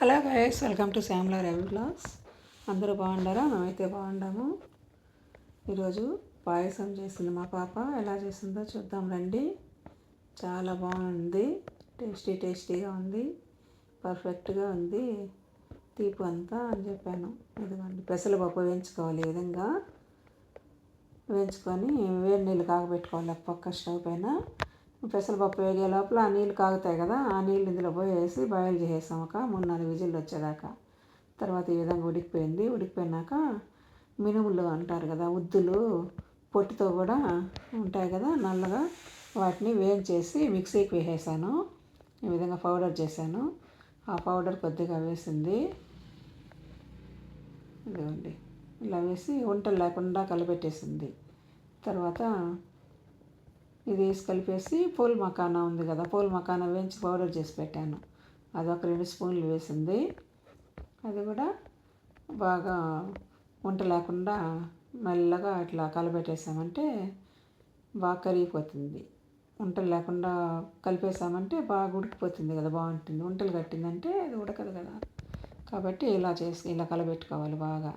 Hello guys welcome to Shyamala Ravi vlogs అందరూ బాగుండారా? మేమైతే బాగుండాము. ఈరోజు పాయసం చేసింది మా పాప. ఎలా చేసిందో చూద్దాం రండి. చాలా బాగుంది. టేస్టీ టేస్టీగా ఉంది. పర్ఫెక్ట్గా ఉంది. తీపు అంతా అని చెప్పాను. ఇదిగోండి పెసరపప్పు వేయించుకోవాలి ఈ విధంగా. వేయించుకొని వేడి నీళ్ళు కాగబెట్టుకోవాలి. పక్క స్టవ్ పైన. పెసరపప్పు వేగే లోపల ఆ నీళ్ళు కాగుతాయి కదా ఆ నీళ్ళు ఇందులో పోయేసి బాయిల్ చేసేసాం ఒక మూడు నాలుగు విజిల్లు వచ్చేదాకా. తర్వాత ఈ విధంగా ఉడికిపోయింది. ఉడికిపోయినాక మినుములు అంటారు కదా ఉద్దులు పొట్టుతో కూడా ఉంటాయి కదా నల్లగా వాటిని వేయించేసి మిక్సీకి వేసేసాను. ఈ విధంగా పౌడర్ చేశాను. ఆ పౌడర్ కొద్దిగా వేసింది. ఇదిగోండి. ఇలా వేసి వంటలు లేకుండా కలిపెట్టేసింది. తర్వాత ఇది వేసి కలిపేసి పూల మకానా ఉంది కదా పూల మకానా వేయించి పౌడర్ చేసి పెట్టాను. అది ఒక రెండు స్పూన్లు వేసింది. అది కూడా బాగా వంట లేకుండా మెల్లగా ఇట్లా కలబెట్టేసామంటే బాగా కరిగిపోతుంది. వంటలు లేకుండా కలిపేసామంటే బాగా ఉడికిపోతుంది కదా బాగుంటుంది. వంటలు కట్టిందంటే అది ఉడకదు కదా. కాబట్టి ఇలా చేసి ఇలా కలబెట్టుకోవాలి బాగా.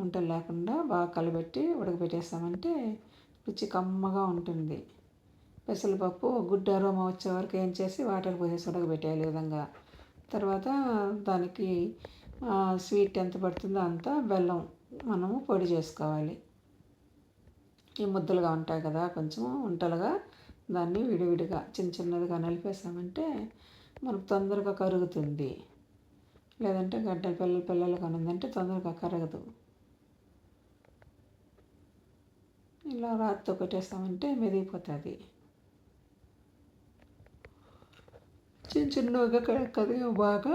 వంటలు లేకుండా బాగా కలబెట్టి ఉడకబెట్టేసామంటే రుచి కమ్మగా ఉంటుంది. పెసరపప్పు గుడ్డు అరోమా వచ్చే వరకు ఏం చేసి వాటర్ పోసేసి ఉడకబెట్టేయాలి ఈ విధంగా. తర్వాత దానికి స్వీట్ ఎంత పడుతుందో అంత బెల్లం మనము పొడి చేసుకోవాలి. ఈ ముద్దలుగా ఉంటాయి కదా కొంచెం ఉంటలుగా దాన్ని విడివిడిగా చిన్న చిన్నదిగా నలిపేసామంటే మనకు తొందరగా కరుగుతుంది. లేదంటే గడ్డల పిల్లలు పిల్లలు కొనిందంటే తొందరగా కరగదు. ఇలా రాతితో పెట్టేస్తామంటే మెదిగిపోతుంది. చిన్న చిన్నగా కదిగా బాగా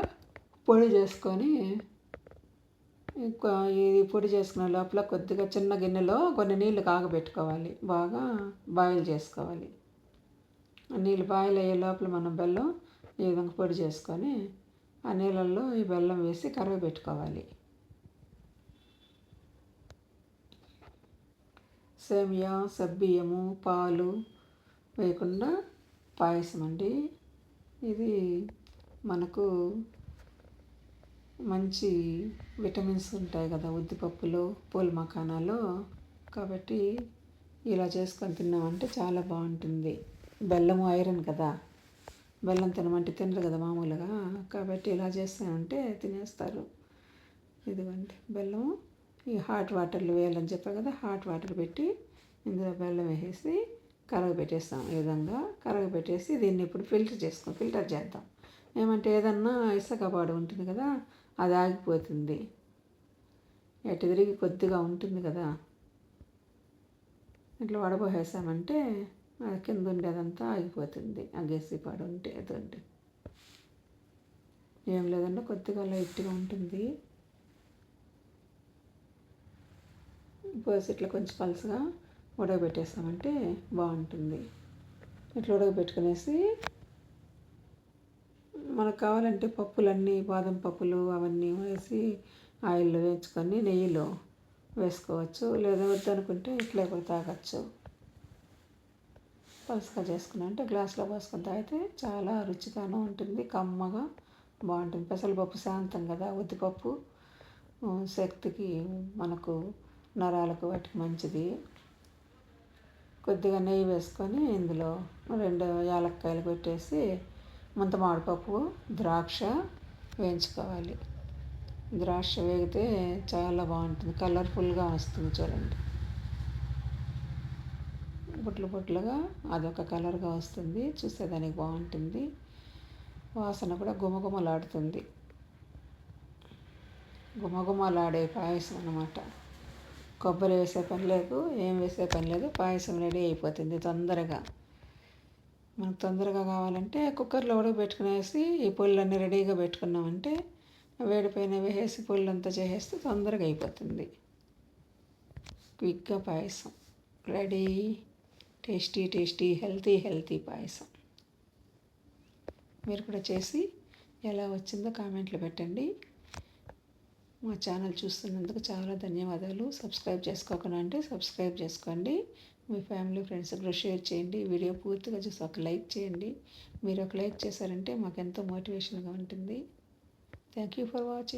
పొడి చేసుకొని ఇది పొడి చేసుకునే లోపల కొద్దిగా చిన్న గిన్నెలో కొన్ని నీళ్ళు కాగబెట్టుకోవాలి. బాగా బాయిల్ చేసుకోవాలి. నీళ్ళు బాయిల్ అయ్యే లోపల మనం బెల్లం ఈ విధంగా పొడి చేసుకొని ఆ నీళ్ళల్లో ఈ బెల్లం వేసి కరగబెట్టుకోవాలి. సేమియా సబ్బియ్యము పాలు వేయకుండా పాయసం అండి. ఇది మనకు మంచి విటమిన్స్ ఉంటాయి కదా ఉద్దిపప్పులో పూల మకానాలో. కాబట్టి ఇలా చేసుకొని తిన్నామంటే చాలా బాగుంటుంది. బెల్లము ఐరన్ కదా. బెల్లం తినమంటే తినరు కదా మామూలుగా. కాబట్టి ఇలా చేస్తామంటే తినేస్తారు. ఇదిగోండి బెల్లము. ఈ హాట్ వాటర్లో వేయాలని చెప్పా కదా హాట్ వాటర్ పెట్టి ఇందులో బెల్లం వేసేసి కరగబెట్టేస్తాం ఈ విధంగా కరగబెట్టేసి దీన్ని ఇప్పుడు ఫిల్టర్ చేసుకుని ఫిల్టర్ చేద్దాం. ఏమంటే ఏదన్నా ఇసుకపాడు ఉంటుంది కదా అది ఆగిపోతుంది. ఎటు తిరిగి కొద్దిగా ఉంటుంది కదా. ఇట్లా వడబోసేసామంటే అది కింద ఉండేదంతా ఆగిపోతుంది. ఆ గెసి పాడు ఉంటే అదండి. ఏం లేదంటే కొద్దిగా లైట్గా ఉంటుంది. పోసి ఇట్లా కొంచెం పలుసుగా ఉడకబెట్టేస్తామంటే బాగుంటుంది. ఇట్లా ఉడకబెట్టుకునేసి మనకు కావాలంటే పప్పులన్నీ బాదం పప్పులు అవన్నీ వేసి ఆయిల్లో వేయించుకొని నెయ్యిలో వేసుకోవచ్చు. లేదా వద్దనుకుంటే ఇట్లా కూడా తాగచ్చు. పలుసుగా చేసుకున్నా అంటే గ్లాస్లో పోసుకొని తాగితే చాలా రుచిగానూ ఉంటుంది కమ్మగా బాగుంటుంది. పెసరపప్పు శాంతం కదా ఉద్దిపప్పు శక్తికి మనకు నరాలకు వాటికి మంచిది. కొద్దిగా నెయ్యి వేసుకొని ఇందులో రెండు యాలక్కాయలు పెట్టేసి ముంత మామిడిపప్పు ద్రాక్ష వేయించుకోవాలి. ద్రాక్ష వేగితే చాలా బాగుంటుంది. కలర్ఫుల్గా వస్తుంది చూడండి. బుట్లు బుట్లుగా అదొక కలర్గా వస్తుంది. చూసేదానికి బాగుంటుంది. వాసన కూడా గుమగుమలాడుతుంది. గుమగుమలాడే పాయసం అన్నమాట. కొబ్బరి వేసే పని లేదు ఏం వేసే పని లేదు పాయసం రెడీ అయిపోతుంది తొందరగా. మనకు తొందరగా కావాలంటే కుక్కర్లో కూడా పెట్టుకునేసి ఈ పుల్లన్నీ రెడీగా పెట్టుకున్నామంటే వేడిపైన వేసేసి పుల్లంతా చేసేస్తే తొందరగా అయిపోతుంది. క్విక్గా పాయసం. Ready. Tasty tasty healthy healthy పాయసం. మీరు కూడా చేసి ఎలా వచ్చిందో కామెంట్లో పెట్టండి. మా ఛానల్ చూస్తున్నందుకు చాలా ధన్యవాదాలు. సబ్స్క్రైబ్ చేసుకోకుండా అంటే సబ్స్క్రైబ్ చేసుకోండి. మీ ఫ్యామిలీ ఫ్రెండ్స్ కూడా షేర్ చేయండి. వీడియో పూర్తిగా చూసి ఒక లైక్ చేయండి. మీరు ఒక లైక్ చేశారంటే మాకు ఎంతో మోటివేషన్గా ఉంటుంది. Thank you for watching.